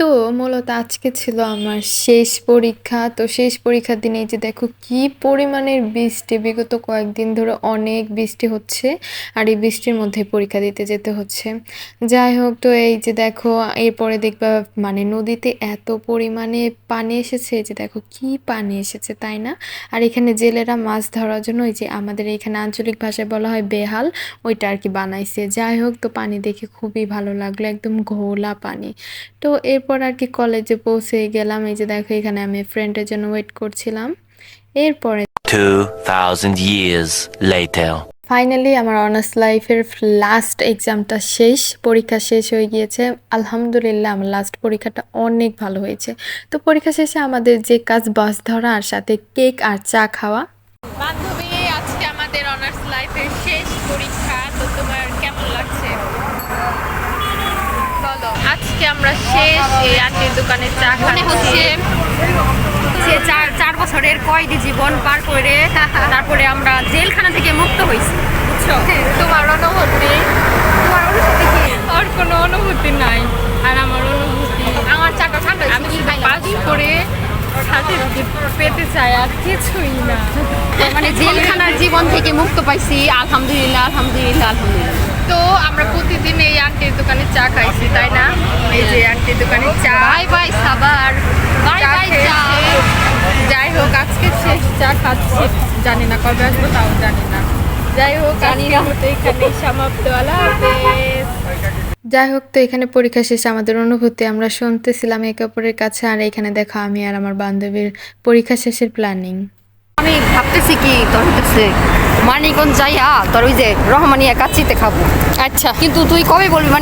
তো মূলত আজকে ছিল আমার শেষ পরীক্ষা। তো শেষ পরীক্ষার দিনে এই যে দেখো কি পরিমাণের বৃষ্টি, বিগত কয়েকদিন ধরে অনেক বৃষ্টি হচ্ছে আর এই বৃষ্টির মধ্যে পরীক্ষা দিতে যেতে হচ্ছে। যাই হোক, তো এই যে দেখো এরপরে দেখবা মানে নদীতে এত পরিমাণে পানি এসেছে যে দেখো কি পানি এসেছে, তাই না? আর এখানে জেলেরা মাছ ধরার জন্য ওই যে আমাদের এখানে আঞ্চলিক ভাষায় বলা হয় বেহাল, ওইটা আর কি বানাইছে। যাই হোক, তো পানি দেখে খুবই ভালো লাগল, একদম ঘোলা পানি। তো এরপর আর কি কলেজে পৌঁছে গেলাম। এই যে দেখো এখানে আমি ফ্রেন্ডের জন্য ওয়েট করছিলাম। এরপরে 2,000 years later. ফাইনালি আমার অনার্স লাইফের লাস্ট এক্সামটা শেষ পরীক্ষা শেষ হয়ে গিয়েছে। আলহামদুলিল্লাহ আমার লাস্ট পরীক্ষাটা অনেক ভালো হয়েছে। তো পরীক্ষা শেষে আমাদের যে কাজ বাস ধরা আর সাথে কেক আর চা খাওয়া। বান্ধবী আজকে আমাদের অনার্স লাইফের শেষ পরীক্ষা তো তোমার কেমন লাগছে বলো আজকে আমরা শেষ এই আন্টির দোকানে চা মনে খাচ্ছি। হচ্ছে যে চার চার বছরের কয়েদি জীবন পার করে তারপরে আমরা জেলখানা থেকে মুক্ত হয়েছি। বুঝছ? তোমার অনুভূতি? তোমার অনুভূতি কি? আর কোনো অনুভূতি নাই। আর আমার অনুভূতি আমার চারটা ঠান্ডা আমি পাস করে সার্টিফিকেট পেতে চাই আর কিছুই না। মানে জেলখানার জীবন থেকে মুক্ত পাইছি আলহামদুলিল্লাহ আলহামদুলিল্লাহ আলহামদুলিল্লাহ। তো আমরা প্রতিদিন এই আন্টির দোকানে চা খাইছি তাই না? এই যে আন্টির দোকানে চা। বাই বাই সাবার বাই বাই চা। যাই হোক আজকে শেষ চা খাচ্ছি। জানি না কবে আসব তাও জানি না। যাই হোক জানি না। মতো এখানেই সমাপ্ত। যাই হোক তো এখানে পরীক্ষা শেষে আমাদের অনুভূতি আমরা শুনতেছিলাম একে অপরের কাছে আর এখানে দেখো আমি আর আমার বান্ধবীর পরীক্ষা শেষের প্ল্যানিং আমি ভাবতেছি কি তোর হইতেছে মানিকগঞ্জ যাইয়া তোর ওই যে রহমানিয়া কাচ্চিতে খাব। আচ্ছা। কিন্তু তুই কবে বলবি মানে